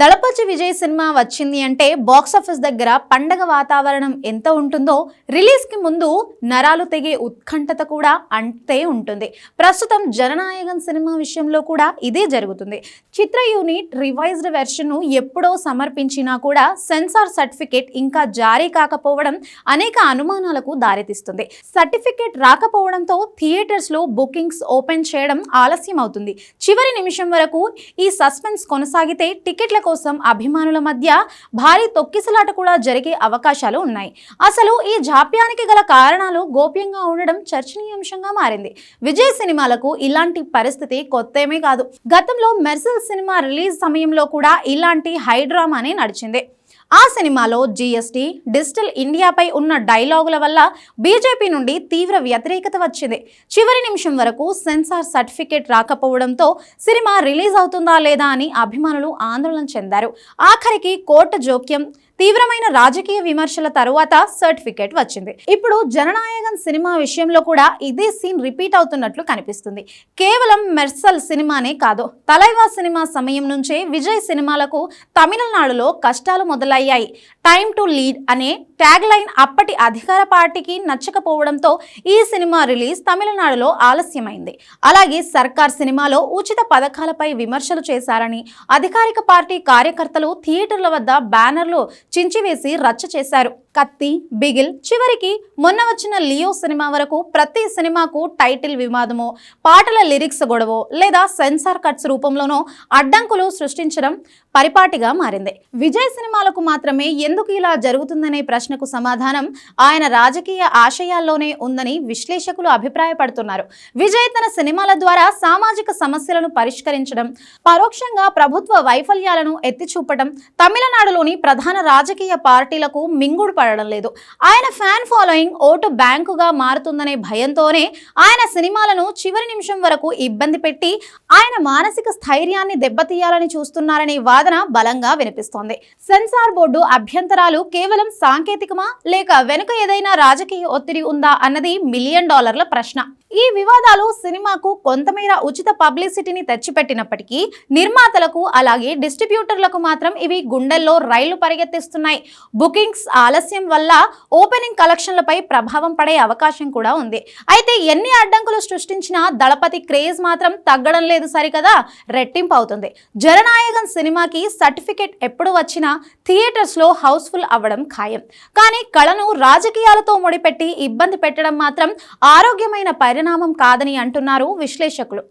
దళపతి Vijay cinema వచ్చింది అంటే box office దగ్గర పండగ వాతావరణం ఎంత ఉంటుందో రిలీజ్కి ముందు నరాలు తెగే ఉత్కంఠత కూడా అంతే ఉంటుంది. ప్రస్తుతం జననాయకన్ సినిమా విషయంలో కూడా ఇదే జరుగుతుంది. చిత్ర యూనిట్ రివైజ్డ్ వెర్షన్ను ఎప్పుడో సమర్పించినా కూడా సెన్సార్ సర్టిఫికేట్ ఇంకా జారీ కాకపోవడం అనేక అనుమానాలకు దారితీస్తుంది. సర్టిఫికేట్ రాకపోవడంతో థియేటర్స్లో బుకింగ్స్ ఓపెన్ చేయడం ఆలస్యం అవుతుంది చివరి నిమిషం వరకు ఈ సస్పెన్స్ కొనసాగితే టికెట్ల కోసం అభిమానుల మధ్య భారీ తొక్కిసలాట కూడా జరిగే అవకాశాలు ఉన్నాయి. అసలు ఈ జాప్యానికి గల కారణాలు గోప్యంగా ఉండడం చర్చనీయాంశంగా మారింది. విజయ్ సినిమాలకు ఇలాంటి పరిస్థితి కొత్తేమీ కాదు. గతంలో మెర్సల్ సినిమా రిలీజ్ సమయంలో కూడా ఇలాంటి హైడ్రామానే నడిచింది. ఆ సినిమాలో జీఎస్టీ డిజిటల్ ఇండియాపై ఉన్న డైలాగుల వల్ల బీజేపీ నుండి తీవ్ర వ్యతిరేకత వచ్చింది. చివరి నిమిషం వరకు సెన్సార్ సర్టిఫికేట్ రాకపోవడంతో సినిమా రిలీజ్ అవుతుందా లేదా అని అభిమానులు ఆందోళన చెందారు. ఆఖరికి కోర్టు జోక్యం తీవ్రమైన రాజకీయ విమర్శల తరువాత సర్టిఫికేట్ వచ్చింది. ఇప్పుడు జననాయకన్ సినిమా విషయంలో కూడా ఇదే సీన్ రిపీట్ అవుతున్నట్లు కనిపిస్తుంది. కేవలం మెర్సల్ సినిమానే కాదు తలైవా సినిమా సమయం నుంచే విజయ్ సినిమాలకు తమిళనాడులో కష్టాలు మొదలయ్యాయి. టైమ్ టు లీడ్ అనే ట్యాగ్ లైన్ అప్పటి అధికార పార్టీకి నచ్చకపోవడంతో ఈ సినిమా రిలీజ్ తమిళనాడులో ఆలస్యమైంది. అలాగే సర్కార్ సినిమాలో ఉచిత పథకాలపై విమర్శలు చేశారని అధికారిక పార్టీ కార్యకర్తలు థియేటర్ల వద్ద బ్యానర్లు చించివేసి రచ్చ చేశారు. కత్తి బిగిల్. చివరికి మొన్న వచ్చిన లియో సినిమా వరకు ప్రతి సినిమాకు టైటిల్ వివాదమో పాటల లిరిక్స్ గొడవో లేదా సెన్సార్ కట్స్ రూపంలోనో అడ్డంకులు సృష్టించడం పరిపాటిగా మారింది. విజయ్ సినిమాలకు మాత్రమే ఎందుకు ఇలా జరుగుతుందనే ప్రశ్నకు సమాధానం ఆయన రాజకీయ ఆశయాల్లోనే ఉందని విశ్లేషకులు అభిప్రాయపడుతున్నారు. విజయ్ తన సినిమాల ద్వారా సామాజిక సమస్యలను పరిష్కరించడం పరోక్షంగా ప్రభుత్వ వైఫల్యాలను ఎత్తిచూపడం తమిళనాడులోని ప్రధాన రాజకీయ పార్టీలకు మింగుడు పడడం లేదు. ఆయన ఫ్యాన్ ఫాలోయింగ్ ఓటు బ్యాంకుగా మారుతుందనే భయంతోనే ఆయన సినిమాలను చివరి నిమిషం వరకు ఇబ్బంది పెట్టి ఆయన మానసిక స్థైర్యాన్ని దెబ్బతీయాలని చూస్తున్నారనే వాదన బలంగా వినిపిస్తోంది. సెన్సార్ బోర్డు అభ్యంతరాలు కేవలం సాంకేతికమా లేక వెనుక ఏదైనా రాజకీయ ఒత్తిడి ఉందా అన్నది మిలియన్ డాలర్ల ప్రశ్న. ఈ వివాదాలు సినిమాకు కొంతమేర ఉచిత పబ్లిసిటీని తెచ్చిపెట్టినప్పటికీ నిర్మాతలకు అలాగే డిస్ట్రిబ్యూటర్లకు మాత్రం ఇవి గుండెల్లో రైళ్ళు పరిగెత్తిస్తున్నాయి. బుకింగ్స్ ఆలస్యం వల్ల ఓపెనింగ్ కలెక్షన్లపై ప్రభావం పడే అవకాశం కూడా ఉంది. అయితే ఎన్ని అడ్డంకులు సృష్టించినా దళపతి క్రేజ్ మాత్రం తగ్గడం లేదు సరికదా? రెట్టింపు అవుతుంది. జననాయకన్ సినిమాకి సర్టిఫికేట్ ఎప్పుడు వచ్చినా థియేటర్స్లో హౌస్ఫుల్ అవ్వడం ఖాయం. కానీ కళను రాజకీయాలతో ముడిపెట్టి ఇబ్బంది పెట్టడం మాత్రం ఆరోగ్యమైన పరిణామం కాదని అంటున్నారు విశ్లేషకులు.